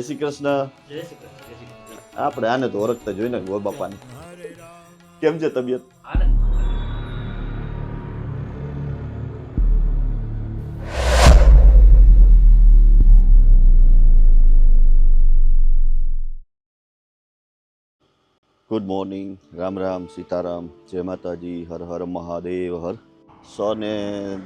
જય શ્રી કૃષ્ણ આપણે આને તો ઓળખતા જોઈને ગોર બાપાને. કેમ છે તબિયત? ગુડ મોર્નિંગ રામ રામ સીતારામ જય માતાજી હર હર મહાદેવ હર. સો ને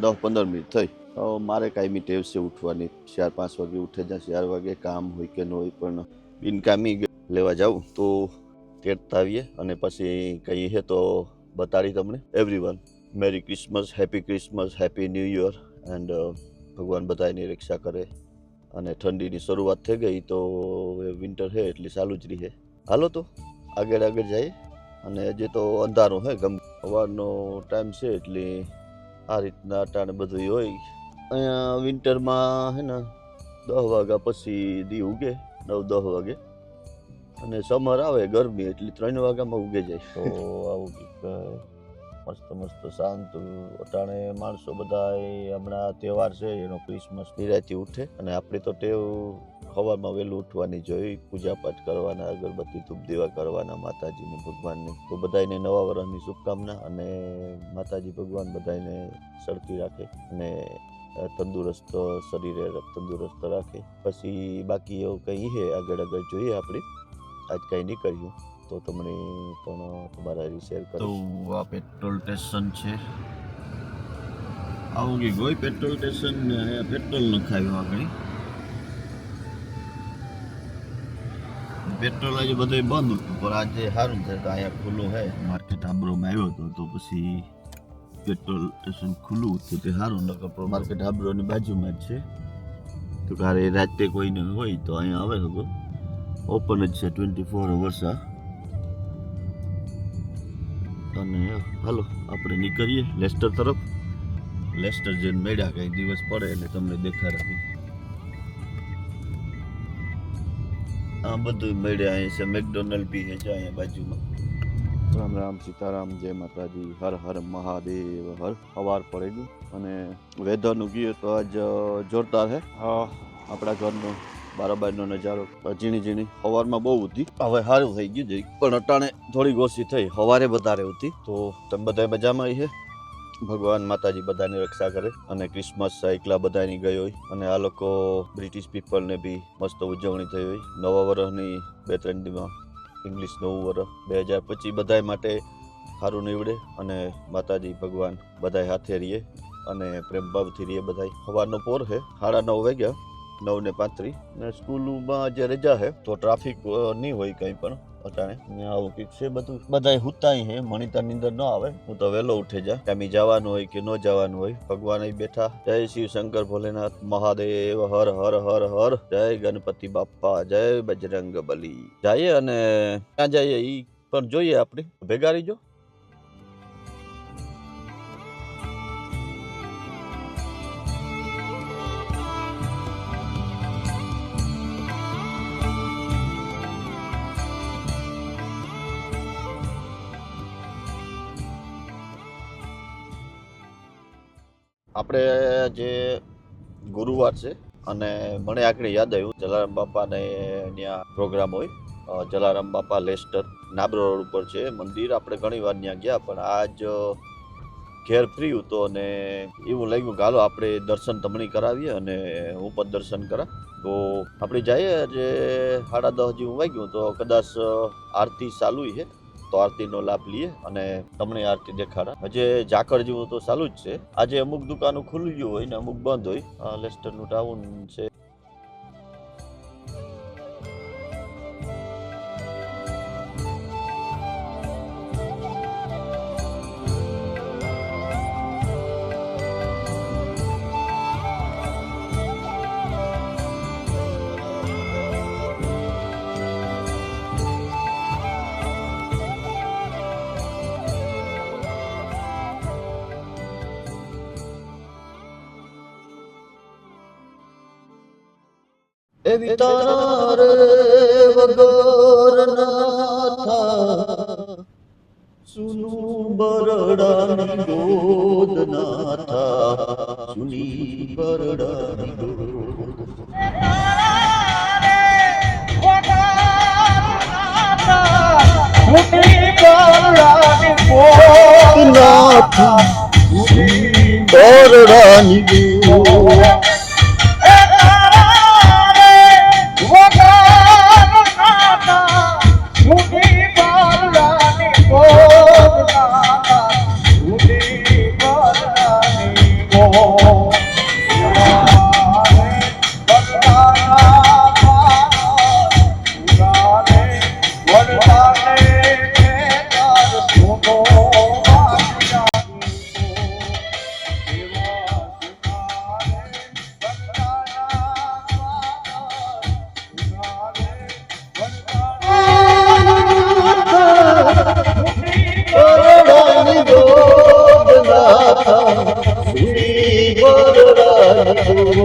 દસ પંદર મિનિટ થઈ. મારે કાંઈ ટેવ છે ઉઠવાની. ચાર પાંચ વાગે ઉઠે જ્યાં ચાર વાગે કામ હોય કે ન હોય પણ બિનકામી લેવા જાઉં તો તેડતા આવીએ અને પછી કંઈ હે તો બતાડી તમને. Everyone merry Christmas happy Christmas happy new year and ભગવાન બધાની રક્ષા કરે અને ઠંડીની શરૂઆત થઈ ગઈ તો વિન્ટર છે એટલે ચાલુ જ રહે. હાલો તો, આગળ આગળ જાય અને હજી તો અંધારું હે ગમ સવારનો ટાઈમ છે એટલે આ રીતના અટાણે બધું હોય. અહીંયા વિન્ટરમાં હે ને દસ વાગ્યા પછી દી ઉગે, નવ દસ વાગે. અને સમર આવે, ગરમી, એટલે ત્રણ વાગ્યામાં ઉગે જાય. તો આવું મસ્ત મસ્ત, શાંત, અટાણે માણસો બધા હમણાં તહેવાર છે, એનો ક્રિસમસ નિરાતી ઉઠે. અને આપણે તો ટેવ સવારમાં વહેલું ઉઠવાની જોઈ પૂજાપાઠ કરવાના, અગરબત્તી ધૂપ દેવા કરવાના, માતાજીને, ભગવાનને. તો બધાને નવા વર્ષની શુભકામના અને માતાજી ભગવાન બધાને સળકી રાખે. અને તંદુરસ્ત શરીરે તંદુરસ્ત રાખે. પછી બાકી એવું કંઈ છે આગળ આગળ જોઈએ આપણે આજ કંઈ નહીં કર્યું. તો તમને પણ તમારા શેર તો આ પેટ્રોલ સ્ટેશન છે. આવું કે કોઈ પેટ્રોલ સ્ટેશન પેટ્રોલ નખાવ્યું આગળ. પેટ્રોલ આજે બધું બંધ હતું પણ આજે સારું છે તો અહીંયા ખુલ્લું છે માર્કેટ આબરોમાં આવ્યો હતો તો પછી પેટ્રોલ સ્ટેશન ખુલ્લું હતું તે સારું નકર માર્કેટ હાબરોની બાજુમાં જ છે તો કારે રાતે કોઈને હોય તો અહીંયા આવે શકો ઓપન જ છે ટ્વેન્ટી ફોર અવર્સ આ અને હાલો આપણે નીકળીએ લેસ્ટર તરફ લેસ્ટર જઈને મેળ્યા કંઈ દિવસ પડે એટલે તમને દેખાડે આ બધું મેળ્યા અહીંયા છે મેકડોનલ્ડ બી છે અહીંયા બાજુમાં રામ રામ સીતારામ જય માતાજી હર હર મહાદેવ હર સવાર પડે ગયું અને વેધરનું ગયું તો આજ જોરદાર છે આપણા ઘરનો બારાબાઈનો નજારો ઝીણી ઝીણી. સવારમાં બહુ હતી હવે સારું થઈ ગયું જઈ પણ અટાણે થોડી ઓછી થઈ. સવારે વધારે હતી તો તમે બધા મજામાં છે ભગવાન માતાજી બધાની રક્ષા કરે અને ક્રિસમસ એકલા બધાની ગઈ હોય. અને આ લોકો બ્રિટિશ પીપલને બી મસ્ત ઉજવણી થઈ હોય. નવા વર્ષની બે ત્રણ દીમાં ઇંગ્લિશ નવું વર્ષ બે હજાર પચીસ બધાય માટે સારું નીવડે અને માતાજી ભગવાન બધાય હાથે રહીએ અને પ્રેમભાવથી રહીએ બધાય. સવારનો પોર છે સાડા નવ વાગ્યા નવ ને પાંત્રીસ. ને સ્કૂલમાં જે રજા છે તો ટ્રાફિક નહીં હોય કંઈ પણ. અટાણે આવું કંઈક છે, બધું બધાય હુતાય હે મણિતા નીંદર ન આવે. હું તો વહેલો ઉઠે જા. કામી જવાનું હોય કે ન જવાનું હોય, ભગવાન બેઠા. જય શિવ શંકર ભોલેનાથ મહાદેવ, હર હર હર હર. જય ગણપતિ બાપ્પા, જય બજરંગ બલી જઈએ અને ક્યાં જઈએ ઈ. પણ જોઈએ આપણે. ભેગા રહીજો. આપણે જે ગુરુવાર છે, અને મને આગળ યાદ આવ્યું, જલારામ બાપાને ત્યાં પ્રોગ્રામ હોય જલારામ બાપા લેસ્ટર, નાબરો રોડ ઉપર છે, મંદિર, આપણે ઘણી વાર ત્યાં ગયા, પણ આજ ઘેર ફ્રી હતો અને એવું લાગ્યું હાલો આપણે દર્શન તમને કરાવીએ અને હું પણ દર્શન કરા. તો આપણે જઈએ જે સાડા દસ જેવું વાગ્યું તો કદાચ આરતી ચાલુ છે તો આરતીનો લાભ લઈએ અને તમને આરતી દેખાડા. હજે ઝાકળ જેવું તો ચાલુ જ છે. આજે અમુક દુકાનો ખુલ્લી હોય ને અમુક બંધ હોય. લેસ્ટરનું ટાઉન છે. એવી તારે વગર ના થા સુનું બરડાની ગોદ ના સુની બરડાની ગોદ ના થા સુની બરડાની શ્રી બરડાની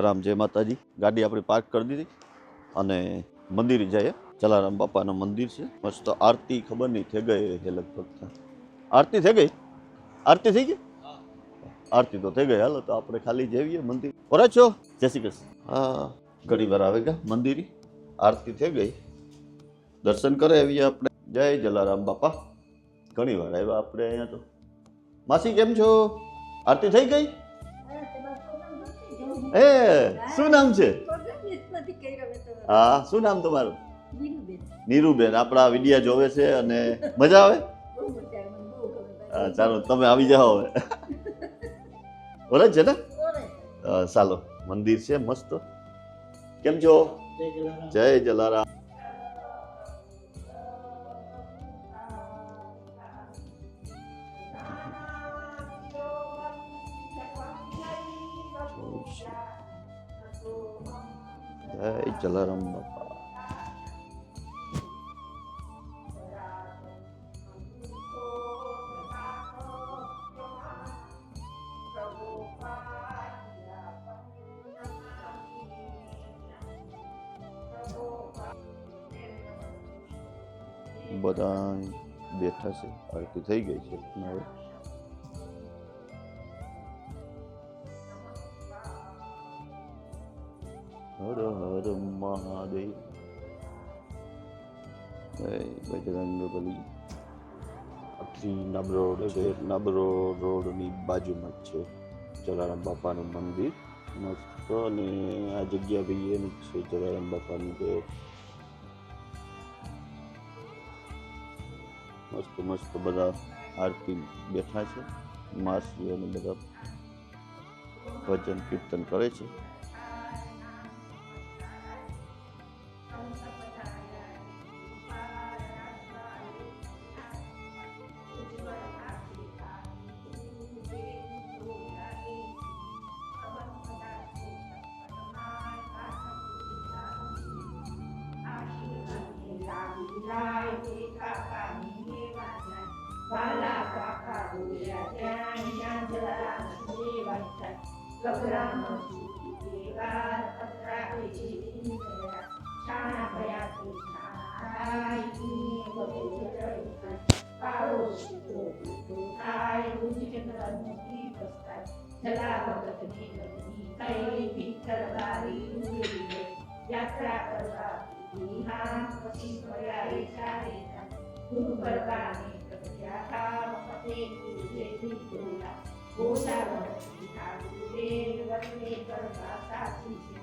ગોદ રામ રામ જય માતાજી. ગાડી આપણી પાર્ક કરી દીધી અને મંદિરે જઈએ. જલારામ બાપાનું મંદિર છે. મસ્ત આરતી ખબર નહીં થઈ ગઈ છે લગભગ આરતી થઈ ગઈ? આરતી થઈ ગઈ? આરતી તો થઈ ગઈ. હાલો તો આપણે ખાલી જઈએ મંદિર. ઓરે છો? જય શ્રી કૃષ્ણ. હા. ઘણી વાર આવે ગયા મંદિરે? આરતી થઈ ગઈ. દર્શન કરે આવીએ આપણે. જય જલારામ બાપા. ઘણી વાર આવ્યા આપણે અહીંયા તો. માસી કેમ છો? આરતી થઈ ગઈ? એ શું નામ છે હા શું નામ તમારું નીરુબેન આપણા વિડિયા જોવે છે અને મજા આવે હા ચાલો તમે આવી જાઓ હવે ઓરજ છે ને ચાલો મંદિર છે મસ્ત કેમ છો જય જલારામ જય જલારામ બાપા બધા બેઠા છે આરતી થઈ ગઈ છે હર હર મહાદેવ બજરંગ બલી આખી નબરોડ રોડ નબરોડ રોડની બાજુમાં જ છે જલારામ બાપાનું મંદિર મસ્ત અને આ જગ્યા ભાઈ એનું છે જલારામ બાપાનું જે મસ્ત મસ્ત બધા આરતી બેઠા છે માસી અને બધા ભજન કીર્તન કરે છે ગોલા ગોસા વરસી ઠાકુરે વરને કરવા સાચી છે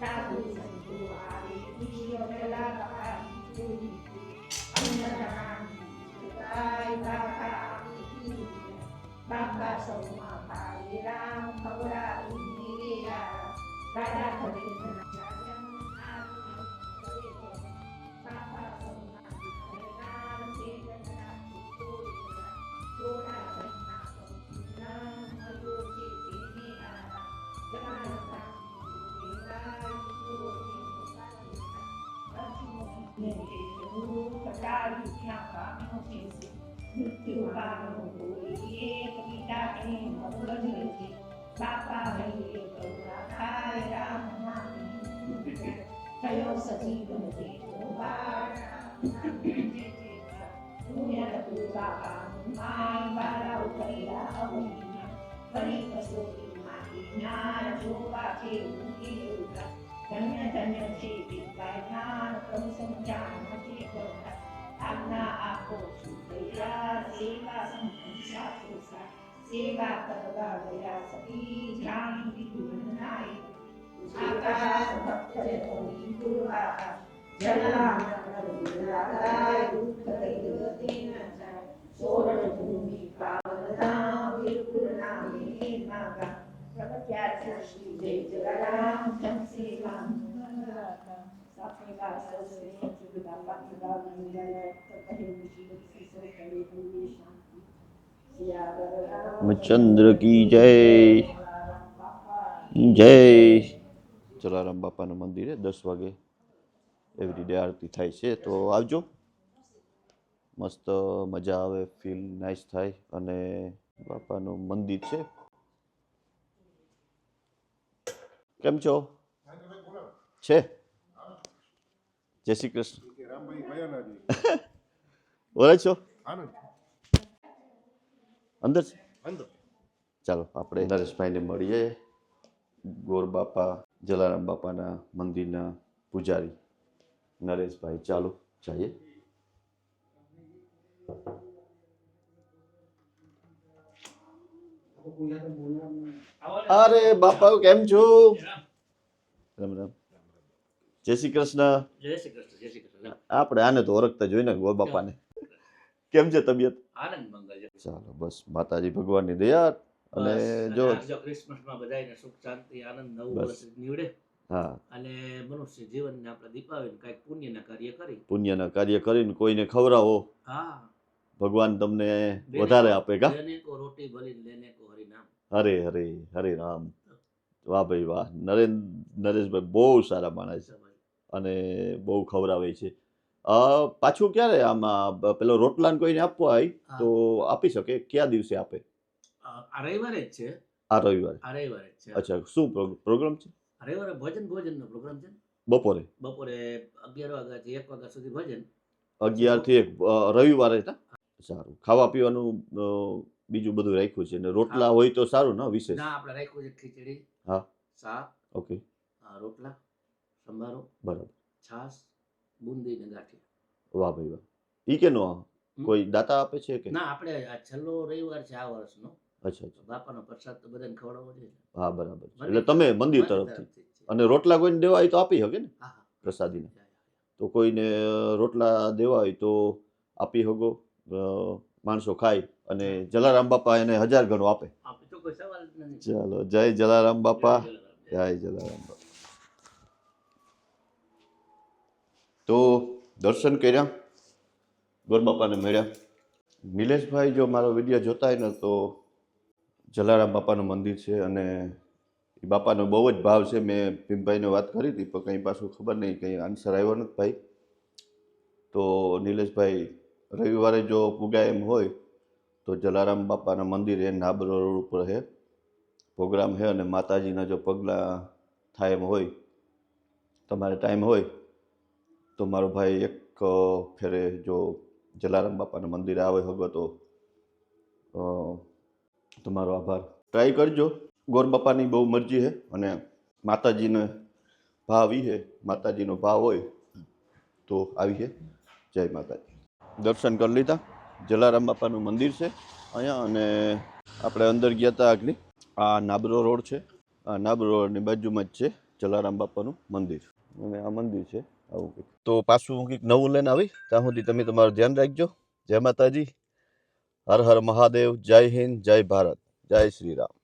સંતા સાધુ સંતો મૃત્યુ પામો એક પિતા એને મગન છે બાપા હૈયે કરુણા થાય રામ નામે થયો સજીવન દેવો બાપા માય બારા ઉતર્યા અવનીના ફરી કસોટી મારી જ્ઞાન જોવા છે ઉકેલુકા ધન્ય ધન્ય છે વિદ્યા જ્ઞાન પ્રભુ સમજાન નથી કરતા આજ્ઞા આપો સુદયા સેવા સંસારો સા સેવા કરવા ગયા સતી જાણી વિદુર નાય આકાશ ભક્ત હોઈ ગુરુવા જલા નરગુરાય દુઃખ દૈવતે ન જાય સોરઠ ભૂમિ પાવનતા વિરપુર નામે માગા પ્રખ્યાત શ્રી જય જલારામ જમસી રામ ચંદ્ર કી જય જય જલારામ બાપાના મંદિરે દસ વાગે એવરીડે આરતી થાય છે તો આવજો મસ્ત મજા આવે ફીલ નાઇસ થાય અને બાપાનું મંદિર છે કેમ છો છે જય શ્રી કૃષ્ણ ઓળખ છો? અંદર છે? અંદર. ચાલો આપણે નરેશભાઈને મળીએ. ગોર બાપા જલારામ બાપાના મંદિરના પૂજારી. નરેશભાઈ ચાલો જઈએ. અરે બાપા કેમ છો? રામ રામ. જય શ્રી કૃષ્ણ. જય શ્રી કૃષ્ણ જય શ્રી કૃષ્ણ. આપણે આને તો ઓળખતા જોઈને ગોર બાપાને. કેમ છે તબિયત? આનંદ મંગલ છે. ચાલો બસ માતાજી ભગવાનની દયા અને જો ક્રિસમસમાં બધાને સુખ શાંતિ આનંદ નવું વર્ષ નીવડે. હા. અને મનુષ્ય જીવનને આપણે દીપાવીને કાંઈક પુણ્યના કાર્ય કરી. પુણ્યના કાર્ય કરીને કોઈને ખવડાવો. હા. ભગવાન તમને વધારે આપે કા? રોટી ભલી લેને કો હરિનામ. હરે હરે હરે રામ. વાહ ભાઈ વાહ. નરેન્દ્ર નરેશભાઈ બહુ સારા માણસ છે. અને બહુ ખવડાવે છે. પાછું ક્યારે આમાં પેલો રોટલાન કોઈને આપવા હોય તો આપી શકે? કયા દિવસે આપે? આ રવિવારે જ છે. આ રવિવારે? આ રવિવારે જ છે. અચ્છા શું પ્રોગ્રામ છે? રવિવારે ભજન ભોજનનો પ્રોગ્રામ છે બપોરે? બપોરે અગિયાર વાગ્યાથી એક વાગ્યા સુધી ભજન. અગિયારથી એક રવિવારે સારું. ખાવા પીવાનું બીજું બધું રાખ્યું છે. ને રોટલા હોય તો સારું ને વિશેષ? ના આપણે રાખ્યું છે ખીચડી હા. શાક ઓકે. રોટલા. સંભારો બરાબર. છાશ બુંદી ને ગાંઠિયા. વાહ ભાઈ વાહ. ઈ કે નો કોઈ દાતા આપે છે કે? ના આપણે આ છેલ્લો રવિવાર છે આ વર્ષનો. અચ્છા અચ્છા. બાપાનો પ્રસાદ તો બધાને ખવડાવવો જોઈએ. હા બરાબર એટલે તમે મંદિર તરફથી. અને રોટલા કોઈને દેવા હોય તો આપી શકે ને. પ્રસાદીને. તો કોઈને રોટલા દેવા હોય તો આપી શકો માણસો ખાય અને જલારામ બાપા એને હજાર ગણો આપે. ચાલો જય જલારામ બાપા. જય જલારામ બાપા. તો દર્શન કર્યા, ગોર બાપાને મળ્યા. નિલેશભાઈ જો મારો વીડિયો જોતા હોય ને તો જલારામ બાપાનું મંદિર છે અને એ બાપાનો બહુ જ ભાવ છે. મેં ભીમભાઈને વાત કરી હતી, પણ કંઈ પાછું ખબર નહીં, કંઈ આન્સર આવ્યો નથી ભાઈ. તો નિલેશભાઈ રવિવારે જો પૂગાય એમ હોય, તો જલારામ બાપાના મંદિરે નાબરો રોડ ઉપર છે પ્રોગ્રામ છે અને માતાજીના જો પગલાં થાય એમ હોય, તમારે ટાઈમ હોય તો મારો ભાઈ એક ફેરે જો જલારામ બાપાના મંદિરે આવે હવે તો તમારો આભાર. ટ્રાય કરજો. ગોર બાપાની બહુ મરજી છે અને માતાજીને ભાવ છે માતાજીનો ભાવ હોય તો આવી છે જય માતાજી. દર્શન કરી લીધા. જલારામ બાપાનું મંદિર છે અહીંયા અને આપણે અંદર ગયા હતા આગલી. આ નાબરો રોડ છે. આ નાબરો રોડની બાજુમાં જ છે જલારામ બાપાનું મંદિર. અને આ મંદિર છે આવું કંઈક. તો પાછું હું કંઈક નવું લઈને આવી, ત્યાં સુધી તમે તમારું ધ્યાન રાખજો. જય માતાજી. હર હર મહાદેવ, જય હિન્દ, જય ભારત. જય શ્રી રામ.